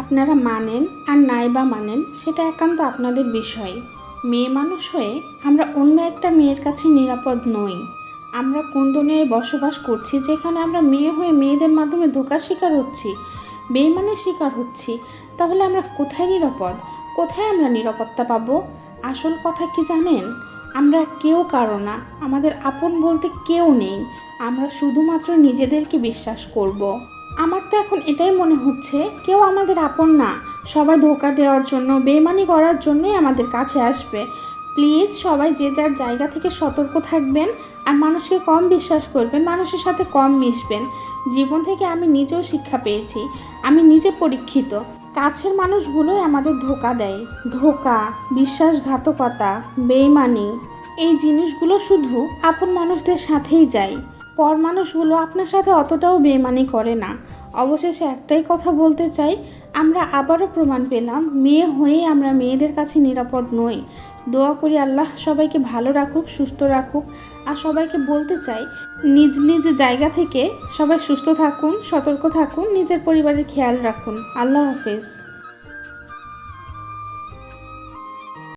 আপনারা মানেন আর নাই বা মানেন, সেটা একান্ত আপনাদের বিষয়। মেয়ে মানুষ হয়ে আমরা অন্য একটা মেয়ের কাছে নিরাপদ নই। আমরা কোন দুনিয়ায় বসবাস করছি যেখানে আমরা মেয়ে হয়ে মেয়েদের মাধ্যমে ধোকার শিকার হচ্ছি, বেইমানের শিকার হচ্ছি, তাহলে আমরা কোথায় নিরাপদ? কোথায় আমরা নিরাপত্তা পাবো? আসল কথা কি জানেন? আমরা কেউ কারও না, আমাদের আপন বলতে কেউ নেই। আমরা শুধুমাত্র নিজেদেরকে বিশ্বাস করব। আমার তো এখন এটাই মনে হচ্ছে, কেউ আমাদের আপন না। সবাই ধোকা দেওয়ার জন্য বেমানি করার জন্যই আমাদের কাছে আসবে। প্লিজ সবাই যে যার জায়গা থেকে সতর্ক থাকবেন আর মানুষকে কম বিশ্বাস করবেন, মানুষের সাথে কম মিশবেন। জীবন থেকে আমি নিজেও শিক্ষা পেয়েছি, আমি নিজে পরীক্ষিত। কাছের মানুষগুলোই আমাদের ধোকা দেয়। ধোকা, বিশ্বাসঘাতকতা, বেইমানি, এই জিনিসগুলো শুধু আপন মানুষদের সাথেই যায়। পর মানুষগুলো আপনার সাথে অতটাও বেইমানি করে না। অবশেষে একটাই কথা বলতে চাই, আমরা আবারও প্রমাণ পেলাম, মেয়ে হয়েই আমরা মেয়েদের কাছে নিরাপদ নই। দোয়া করি আল্লাহ সবাইকে ভালো রাখুক, সুস্থ রাখুক। আর সবাইকে বলতে চাই, নিজ নিজ জায়গা থেকে সবাই সুস্থ থাকুন, সতর্ক থাকুন, নিজের পরিবারের খেয়াল রাখুন। আল্লাহ হাফেজ।